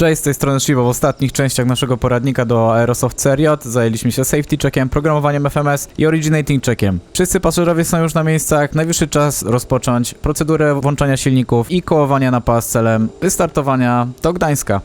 Cześć, z tej strony Shivo. W ostatnich częściach naszego poradnika do Aerosoft Seriot zajęliśmy się safety checkiem, programowaniem FMS i originating checkiem. Wszyscy pasażerowie są już na miejscach, najwyższy czas rozpocząć procedurę włączania silników i kołowania na pas celem wystartowania do Gdańska.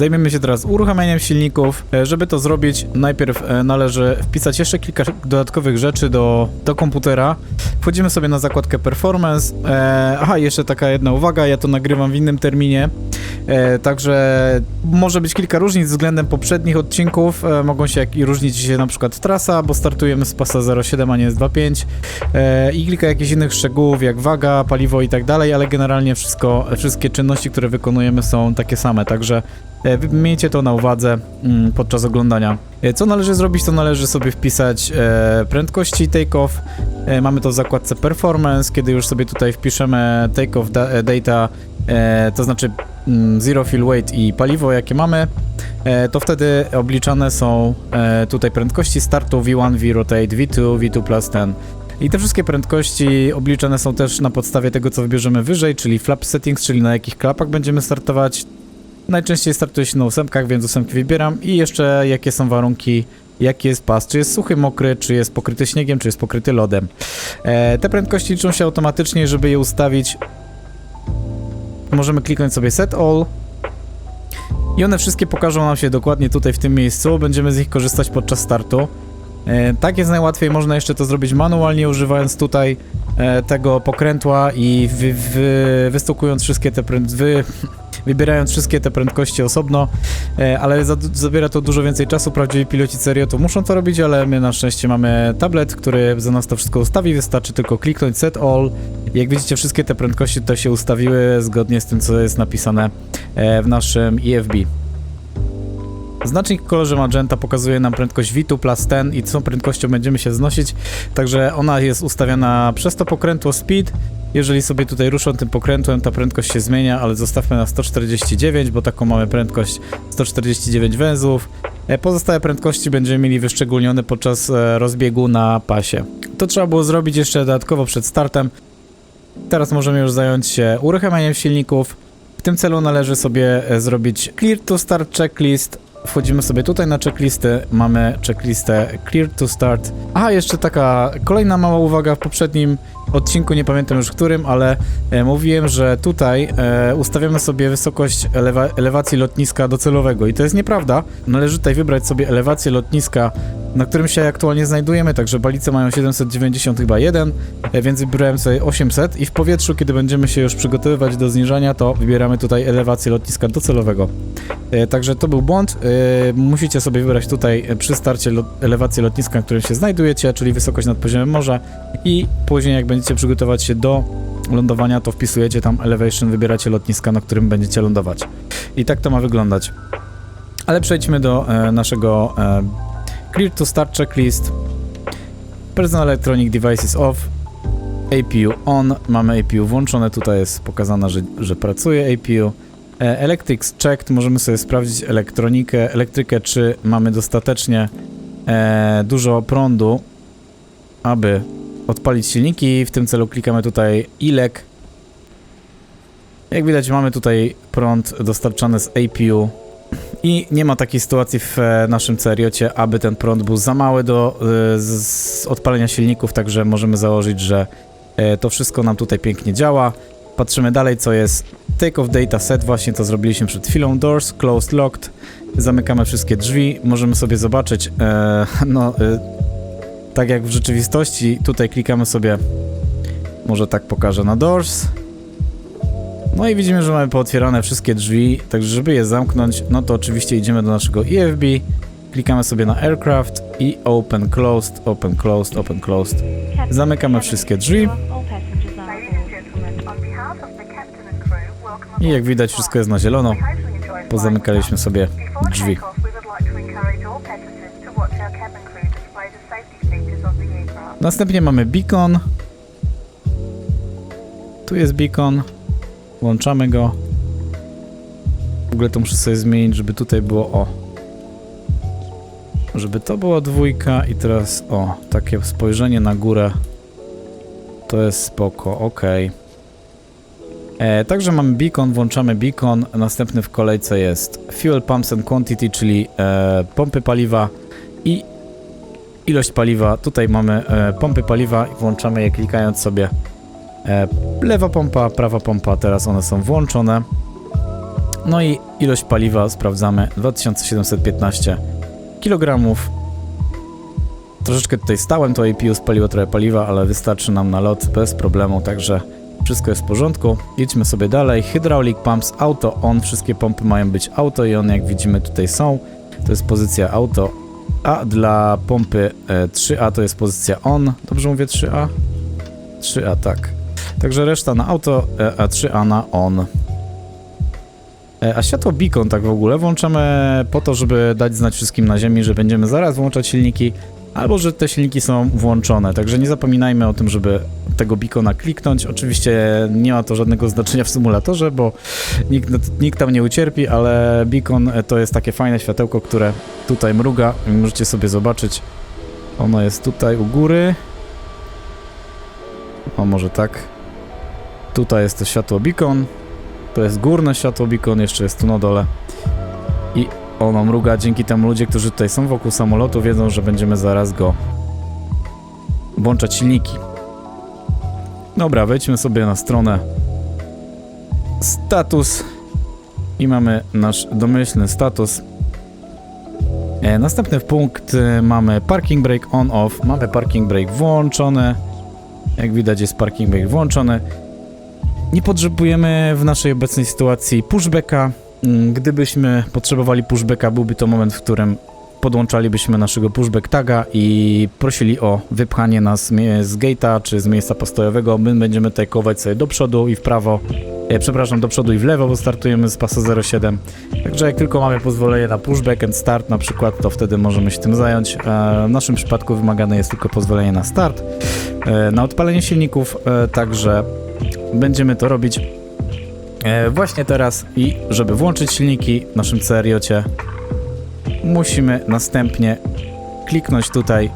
Zajmiemy się teraz uruchamianiem silników. E, Żeby to zrobić, najpierw e, należy wpisać jeszcze kilka dodatkowych rzeczy do, do komputera. Wchodzimy sobie na zakładkę Performance. E, aha, jeszcze taka jedna uwaga, ja to nagrywam w innym terminie. E, także może być kilka różnic względem poprzednich odcinków. E, mogą się jak i różnić się na przykład trasa, bo startujemy z pasa 07, a nie z 25. E, I kilka jakichś innych szczegółów, jak waga, paliwo i tak dalej, ale generalnie wszystko, wszystkie czynności, które wykonujemy są takie same, także E, Miejcie to na uwadze mm, podczas oglądania. E, Co należy zrobić, to należy sobie wpisać e, prędkości takeoff. E, mamy to w zakładce performance, kiedy już sobie tutaj wpiszemy takeoff da e, data, e, to znaczy mm, zero fuel weight i paliwo jakie mamy, e, to wtedy obliczane są e, tutaj prędkości startu V1, V rotate, V2, V2 plus 10. I te wszystkie prędkości obliczane są też na podstawie tego, co wybierzemy wyżej, czyli flap settings, czyli na jakich klapach będziemy startować, Najczęściej startuje się na ósemkach, więc ósemki wybieram i jeszcze jakie są warunki, jaki jest pas, czy jest suchy, mokry, czy jest pokryty śniegiem, czy jest pokryty lodem. E, te prędkości liczą się automatycznie, żeby je ustawić. Możemy kliknąć sobie set all i one wszystkie pokażą nam się dokładnie tutaj w tym miejscu, będziemy z nich korzystać podczas startu. E, tak jest najłatwiej, można jeszcze to zrobić manualnie, używając tutaj e, tego pokrętła i wy, wy, wystukując wszystkie te pręd, wy, wybierając wszystkie te prędkości osobno, e, ale za, zabiera to dużo więcej czasu. Prawdziwi piloci serio to muszą to robić, ale my na szczęście mamy tablet, który za nas to wszystko ustawi. Wystarczy tylko kliknąć set all. Jak widzicie, wszystkie te prędkości tutaj się ustawiły zgodnie z tym, co jest napisane e, w naszym EFB. Znacznik w kolorze magenta pokazuje nam prędkość V2 plus 10 i tą prędkością będziemy się wznosić, także ona jest ustawiana przez to pokrętło speed. Jeżeli sobie tutaj ruszą tym pokrętłem, ta prędkość się zmienia, ale zostawmy na 149, bo taką mamy prędkość 149 węzłów. E, Pozostałe prędkości będziemy mieli wyszczególnione podczas e, rozbiegu na pasie. To trzeba było zrobić jeszcze dodatkowo przed startem. Teraz możemy już zająć się uruchamianiem silników. W tym celu należy sobie e, zrobić Clear to Start Checklist. Wchodzimy sobie tutaj na checklisty, mamy checklistę Clear to Start. A, jeszcze taka kolejna mała uwaga w poprzednim odcinku, nie pamiętam już którym, ale e, mówiłem, że tutaj e, ustawiamy sobie wysokość elewa elewacji lotniska docelowego i to jest nieprawda. Należy tutaj wybrać sobie elewację lotniska, na którym się aktualnie znajdujemy, także balice mają 790 chyba 1, e, więc wybrałem sobie 800 i w powietrzu, kiedy będziemy się już przygotowywać do zniżania, to wybieramy tutaj elewację lotniska docelowego. E, Także to był błąd. E, Musicie sobie wybrać tutaj e, przy starcie elewację lotniska, na którym się znajdujecie, czyli wysokość nad poziomem morza i później jak będziecie przygotować się do lądowania, to wpisujecie tam elevation, wybieracie lotniska, na którym będziecie lądować. I tak to ma wyglądać. Ale przejdźmy do e, naszego e, Clear to Start checklist. Personal Electronic Devices off. APU on. Mamy APU włączone. Tutaj jest pokazane, że, że pracuje APU. E, Electrics checked. Możemy sobie sprawdzić elektronikę, elektrykę, czy mamy dostatecznie e, dużo prądu, aby odpalić silniki. W tym celu klikamy tutaj ILEK. Jak widać, mamy tutaj prąd dostarczany z APU. I nie ma takiej sytuacji w e, naszym Ceriocie, aby ten prąd był za mały do e, odpalenia silników, także możemy założyć, że e, to wszystko nam tutaj pięknie działa. Patrzymy dalej, co jest take off data set, właśnie to zrobiliśmy przed chwilą. Doors closed, locked. Zamykamy wszystkie drzwi. Możemy sobie zobaczyć, no, tak jak w rzeczywistości, tutaj klikamy sobie, może tak pokażę na doors. No i widzimy, że mamy pootwierane wszystkie drzwi, także żeby je zamknąć, no to oczywiście idziemy do naszego EFB, klikamy sobie na Aircraft i Open Closed, Open Closed, Open Closed. Zamykamy wszystkie drzwi. I jak widać wszystko jest na zielono. Pozamykaliśmy sobie drzwi. Następnie mamy beacon. Tu jest beacon. Włączamy go. W ogóle to muszę sobie zmienić, żeby tutaj było o. Żeby to była dwójka i teraz o, takie spojrzenie na górę. To jest spoko, okej. E, Także mamy beacon, włączamy beacon. Następny w kolejce jest fuel pumps and quantity, czyli e, pompy paliwa i ilość paliwa. Tutaj mamy e, pompy paliwa i włączamy je klikając sobie e, lewa pompa, prawa pompa, teraz one są włączone. No i ilość paliwa sprawdzamy 2715 kg. Troszeczkę tutaj stałem, to APU spaliło trochę paliwa, ale wystarczy nam na lot bez problemu, także wszystko jest w porządku. Jedźmy sobie dalej. Hydraulic pumps auto on, wszystkie pompy mają być auto i one jak widzimy tutaj są. To jest pozycja auto, a dla pompy e, 3A to jest pozycja on. Dobrze mówię 3A? 3A, tak. Także reszta na auto, e, a 3A na on. E, A światło beacon tak w ogóle włączamy po to, żeby dać znać wszystkim na ziemi, że będziemy zaraz włączać silniki, albo że te silniki są włączone. Także nie zapominajmy o tym, żeby tego beacona kliknąć. Oczywiście nie ma to żadnego znaczenia w symulatorze, bo nikt, nikt tam nie ucierpi, ale beacon to jest takie fajne światełko, które tutaj mruga możecie sobie zobaczyć. Ono jest tutaj u góry. O, może tak. Tutaj jest to światło beacon. To jest górne światło beacon, jeszcze jest tu na dole. I ono mruga, dzięki temu ludzie, którzy tutaj są wokół samolotu wiedzą, że będziemy zaraz go włączać silniki. Dobra, wejdźmy sobie na stronę status i mamy nasz domyślny status. E, następny punkt e, mamy parking brake on off, mamy parking brake włączony. Jak widać jest parking brake włączony. Nie potrzebujemy w naszej obecnej sytuacji pushbacka. Mm, Gdybyśmy potrzebowali pushbacka, byłby to moment, w którym podłączalibyśmy naszego pushback taga i prosili o wypchanie nas z gate'a czy z miejsca postojowego. My będziemy takować sobie do przodu i w prawo, e, przepraszam, do przodu i w lewo, bo startujemy z pasa 07. Także jak tylko mamy pozwolenie na pushback and start na przykład, to wtedy możemy się tym zająć. E, W naszym przypadku wymagane jest tylko pozwolenie na start, e, na odpalenie silników, e, także będziemy to robić e, właśnie teraz i żeby włączyć silniki w naszym CRJ-cie musimy następnie kliknąć tutaj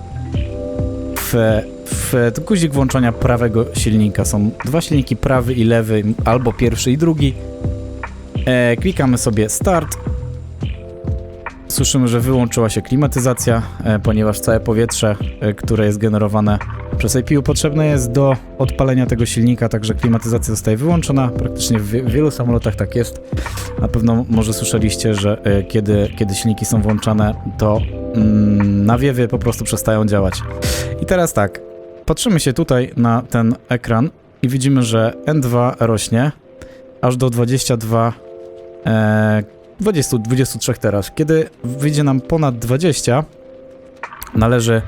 w, w guzik włączania prawego silnika. Są dwa silniki, prawy i lewy, albo pierwszy i drugi. E, klikamy sobie start. Słyszymy, że wyłączyła się klimatyzacja, e, ponieważ całe powietrze, e, które jest generowane przez APU potrzebne jest do odpalenia tego silnika, także klimatyzacja zostaje wyłączona. Praktycznie w wielu samolotach tak jest. Na pewno może słyszeliście, że e, kiedy, kiedy silniki są włączane, to mm, nawiewy po prostu przestają działać. I teraz tak, patrzymy się tutaj na ten ekran i widzimy, że N2 rośnie aż do 22, e, 20, 23 teraz. Kiedy wyjdzie nam ponad 20, należy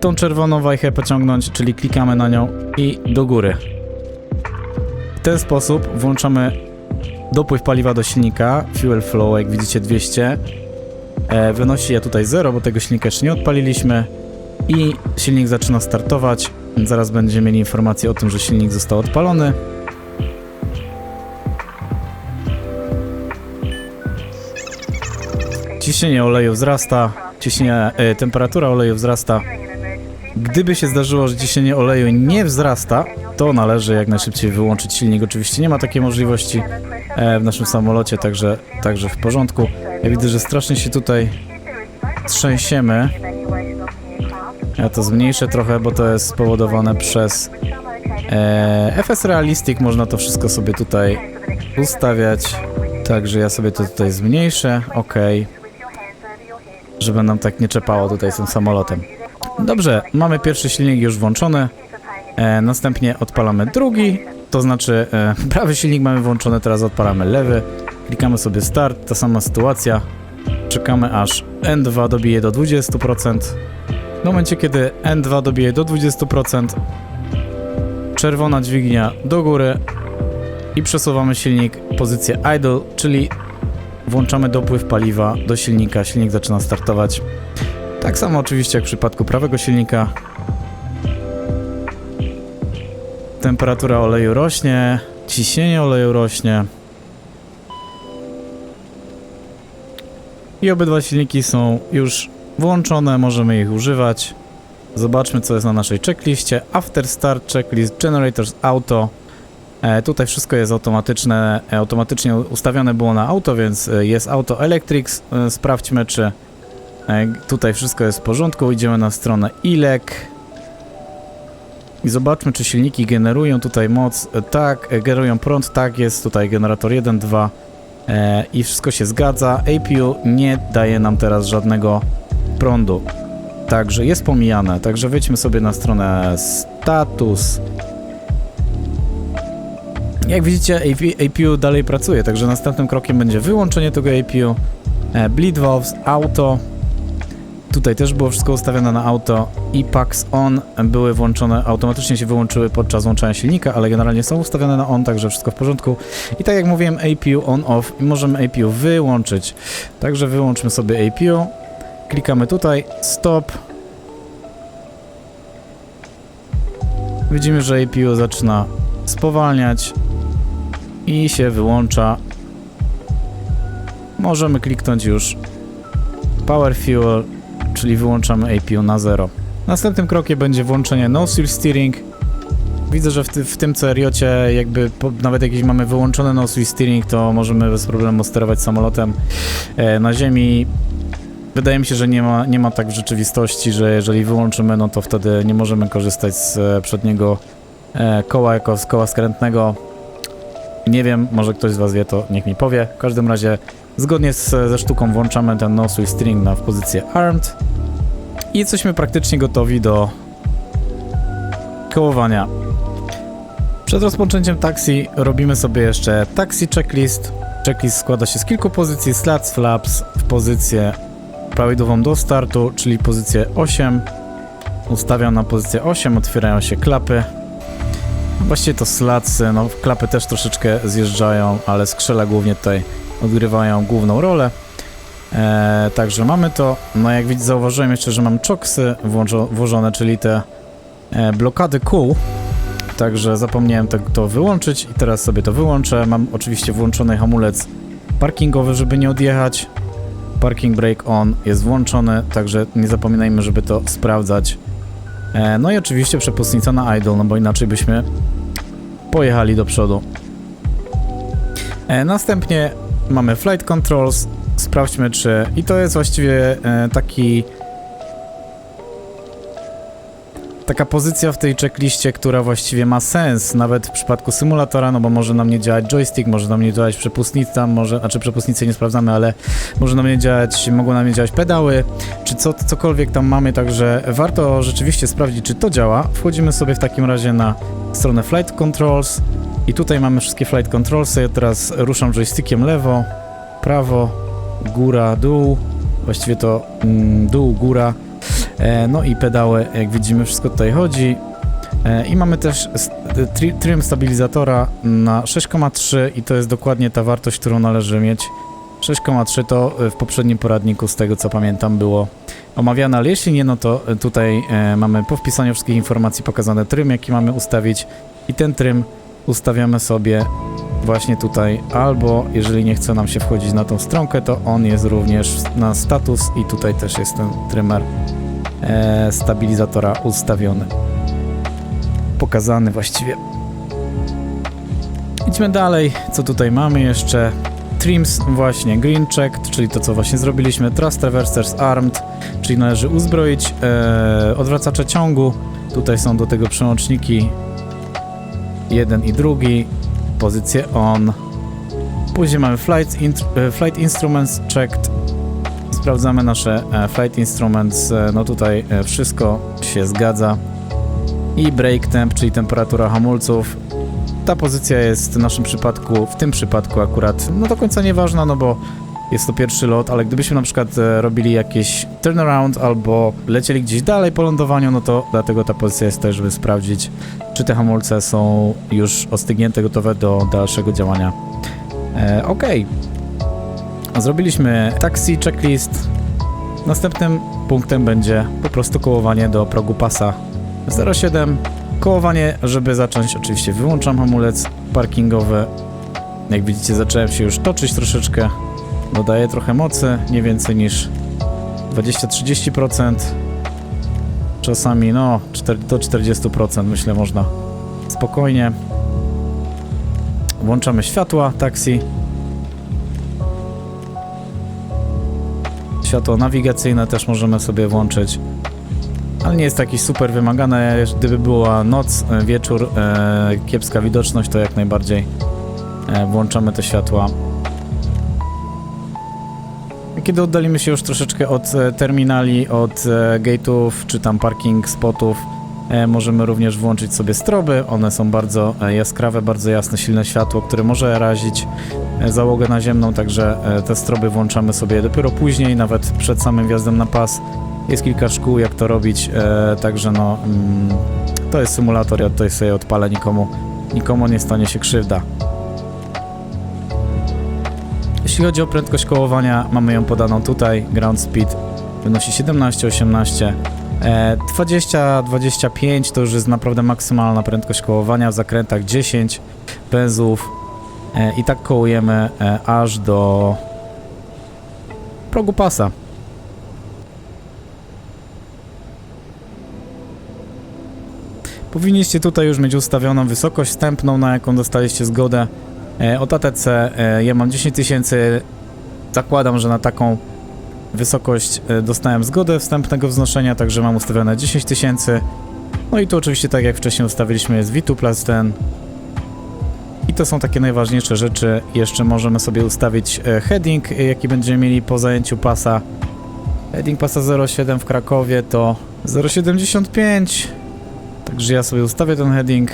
tą czerwoną wajchę pociągnąć, czyli klikamy na nią i do góry. W ten sposób włączamy dopływ paliwa do silnika, fuel flow, jak widzicie 200. E, wynosi je tutaj 0, bo tego silnika jeszcze nie odpaliliśmy i silnik zaczyna startować. Zaraz będziemy mieli informację o tym, że silnik został odpalony. Ciśnienie oleju wzrasta, ciśnienie, e, temperatura oleju wzrasta. Gdyby się zdarzyło, że ciśnienie oleju nie wzrasta, to należy jak najszybciej wyłączyć silnik. Oczywiście nie ma takiej możliwości e, w naszym samolocie, także, także w porządku. Ja widzę, że strasznie się tutaj trzęsiemy. Ja to zmniejszę trochę, bo to jest spowodowane przez e, FS Realistic. Można to wszystko sobie tutaj ustawiać. Także ja sobie to tutaj zmniejszę. Ok. Żeby nam tak nie czepało tutaj z tym samolotem. Dobrze, mamy pierwszy silnik już włączony. E, następnie odpalamy drugi, to znaczy e, prawy silnik mamy włączony, teraz odpalamy lewy. Klikamy sobie start, ta sama sytuacja. Czekamy aż N2 dobije do 20%. W momencie, kiedy N2 dobije do 20%, czerwona dźwignia do góry i przesuwamy silnik pozycję idle, czyli włączamy dopływ paliwa do silnika, silnik zaczyna startować. Tak samo oczywiście jak w przypadku prawego silnika. Temperatura oleju rośnie, ciśnienie oleju rośnie. I obydwa silniki są już włączone, możemy ich używać. Zobaczmy, co jest na naszej checkliście. After Start Checklist, Generators Auto. E, tutaj wszystko jest automatyczne, e, automatycznie ustawione było na auto, więc e, jest Auto Electrics. Sprawdźmy, czy tutaj wszystko jest w porządku. Idziemy na stronę ILEC. I zobaczmy, czy silniki generują tutaj moc. Tak, generują prąd, tak, jest tutaj generator 1, 2 e, i wszystko się zgadza. APU nie daje nam teraz żadnego prądu. Także jest pomijane. Także wejdźmy sobie na stronę status. Jak widzicie, AP, APU dalej pracuje, także następnym krokiem będzie wyłączenie tego APU. E, bleed valves, auto. Tutaj też było wszystko ustawione na auto i packs on były włączone, automatycznie się wyłączyły podczas włączania silnika, ale generalnie są ustawione na on, także wszystko w porządku. I tak jak mówiłem, APU on off i możemy APU wyłączyć. Także wyłączmy sobie APU. Klikamy tutaj, stop. Widzimy, że APU zaczyna spowalniać i się wyłącza. Możemy kliknąć już Power Fuel, czyli wyłączamy APU na zero. Następnym krokiem będzie włączenie No Seal Steering. Widzę, że w, ty, w tym CRJ jakby po, nawet jak mamy wyłączone No Seal Steering, to możemy bez problemu sterować samolotem e, na ziemi. Wydaje mi się, że nie ma, nie ma tak w rzeczywistości, że jeżeli wyłączymy, no to wtedy nie możemy korzystać z e, przedniego e, koła jako z koła skrętnego. Nie wiem, może ktoś z Was wie, to niech mi powie. W każdym razie, zgodnie z, ze sztuką, włączamy ten no swing string na w pozycję armed i jesteśmy praktycznie gotowi do kołowania. Przed rozpoczęciem taksi robimy sobie jeszcze taxi checklist. Checklist składa się z kilku pozycji, slats, flaps w pozycję prawidłową do startu, czyli pozycję 8. Ustawiam na pozycję 8, otwierają się klapy. Właściwie to slacy, no klapy też troszeczkę zjeżdżają, ale skrzela głównie tutaj odgrywają główną rolę. Eee, także mamy to. No jak widzicie, zauważyłem jeszcze, że mam włączo- włożone, czyli te e, blokady kół. Także zapomniałem to, to wyłączyć i teraz sobie to wyłączę. Mam oczywiście włączony hamulec parkingowy, żeby nie odjechać. Parking brake on jest włączony, także nie zapominajmy, żeby to sprawdzać. E, no i oczywiście przepustnica na idle, no bo inaczej byśmy pojechali do przodu. E, następnie mamy flight controls. Sprawdźmy, czy. I to jest właściwie e, taki. Taka pozycja w tej checkliście, która właściwie ma sens, nawet w przypadku symulatora, no bo może nam nie działać joystick, może nam nie działać przepustnica, może, znaczy przepustnicy nie sprawdzamy, ale może nam nie działać, mogą nam nie działać pedały, czy co, cokolwiek tam mamy, także warto rzeczywiście sprawdzić, czy to działa. Wchodzimy sobie w takim razie na stronę Flight Controls i tutaj mamy wszystkie Flight Controlsy. Ja teraz ruszam joystickiem lewo, prawo, góra, dół, właściwie to mm, dół, góra, no i pedały, jak widzimy, wszystko tutaj chodzi. E, I mamy też tri, trim stabilizatora na 6,3 i to jest dokładnie ta wartość, którą należy mieć. 6,3 to e, w poprzednim poradniku, z tego co pamiętam, było omawiane, ale jeśli nie, no to e, tutaj e, mamy po wpisaniu wszystkich informacji pokazane trym, jaki mamy ustawić i ten trym ustawiamy sobie właśnie tutaj, albo jeżeli nie chce nam się wchodzić na tą stronkę, to on jest również na status i tutaj też jest ten trymer e, stabilizatora ustawiony. Pokazany właściwie. Idźmy dalej, co tutaj mamy jeszcze? Trims właśnie green checked, czyli to co właśnie zrobiliśmy. Thrust reversers armed, czyli należy uzbroić e, odwracacze ciągu. Tutaj są do tego przełączniki jeden i drugi, pozycję on. Później mamy flight, e, flight instruments checked. Sprawdzamy nasze e, flight instruments, e, no tutaj e, wszystko się zgadza. I brake temp, czyli temperatura hamulców. Ta pozycja jest w naszym przypadku, w tym przypadku akurat, no do końca nieważna, no bo jest to pierwszy lot, ale gdybyśmy na przykład robili jakieś turnaround albo lecieli gdzieś dalej po lądowaniu, no to dlatego ta pozycja jest też, żeby sprawdzić, czy te hamulce są już ostygnięte, gotowe do dalszego działania. E, ok. Zrobiliśmy taxi checklist. Następnym punktem będzie po prostu kołowanie do progu pasa 07. Kołowanie, żeby zacząć, oczywiście wyłączam hamulec parkingowy. Jak widzicie, zacząłem się już toczyć troszeczkę. dodaje trochę mocy, nie więcej niż 20-30%. Czasami no czter- do 40% myślę można spokojnie. Włączamy światła taksi. Światło nawigacyjne też możemy sobie włączyć. Ale nie jest to jakieś super wymagane. Gdyby była noc, e, wieczór, e, kiepska widoczność, to jak najbardziej e, włączamy te światła. Kiedy oddalimy się już troszeczkę od e, terminali, od gate'ów czy tam parking spotów, możemy również włączyć sobie stroby. One są bardzo e, jaskrawe, bardzo jasne, silne światło, które może razić e, załogę naziemną, także e, te stroby włączamy sobie dopiero później, nawet przed samym wjazdem na pas. Jest kilka szkół, jak to robić, e, także no, mm, to jest symulator, ja tutaj sobie odpalę, nikomu, nikomu nie stanie się krzywda. Jeśli chodzi o prędkość kołowania, mamy ją podaną tutaj. Ground speed wynosi 17, 18. E, 20, 25 to już jest naprawdę maksymalna prędkość kołowania. W zakrętach 10 pędzlów. E, I tak kołujemy e, aż do progu pasa. Powinniście tutaj już mieć ustawioną wysokość wstępną, na jaką dostaliście zgodę od ATC. Ja mam 10 tysięcy. Zakładam, że na taką wysokość e, dostałem zgodę wstępnego wznoszenia, także mam ustawione 10 tysięcy. No i tu oczywiście, tak jak wcześniej ustawiliśmy, jest V2 plus ten. I to są takie najważniejsze rzeczy. Jeszcze możemy sobie ustawić e, heading, e, jaki będziemy mieli po zajęciu pasa. Heading pasa 07 w Krakowie to 0,75. Także ja sobie ustawię ten heading.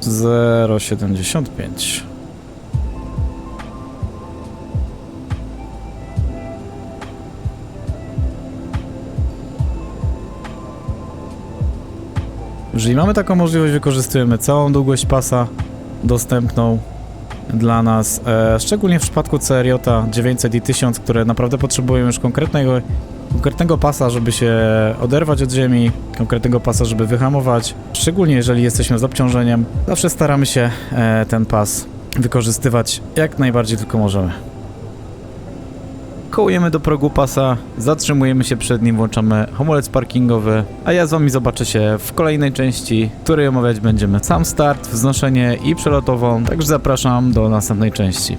Zero siedemdziesiąt pięć. Jeżeli mamy taką możliwość, wykorzystujemy całą długość pasa dostępną dla nas, e, szczególnie w przypadku CRJ 900 i 1000, które naprawdę potrzebują już konkretnego, konkretnego pasa, żeby się oderwać od ziemi, konkretnego pasa, żeby wyhamować, szczególnie jeżeli jesteśmy z obciążeniem. Zawsze staramy się e, ten pas wykorzystywać jak najbardziej tylko możemy. Kołujemy do progu pasa, zatrzymujemy się przed nim, włączamy hamulec parkingowy, a ja z wami zobaczę się w kolejnej części, w której omawiać będziemy sam start, wznoszenie i przelotową, także zapraszam do następnej części.